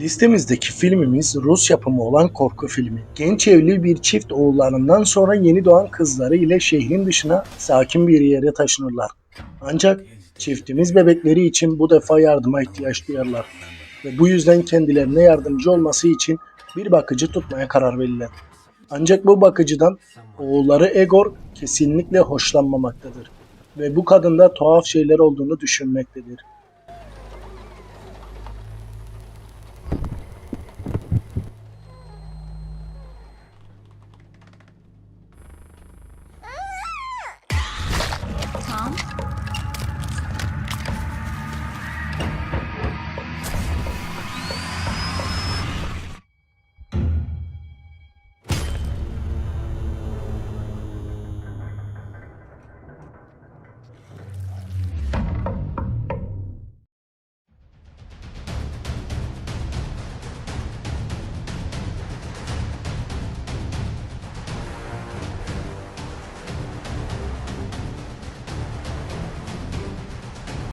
Listemizdeki filmimiz Rus yapımı olan korku filmi. Genç evli bir çift oğullarından sonra yeni doğan kızları ile şehrin dışına sakin bir yere taşınırlar. Ancak çiftimiz bebekleri için bu defa yardıma ihtiyaç duyarlar. Ve bu yüzden kendilerine yardımcı olması için bir bakıcı tutmaya karar verirler. Ancak bu bakıcıdan oğulları Egor kesinlikle hoşlanmamaktadır. Ve bu kadında tuhaf şeyler olduğunu düşünmektedir.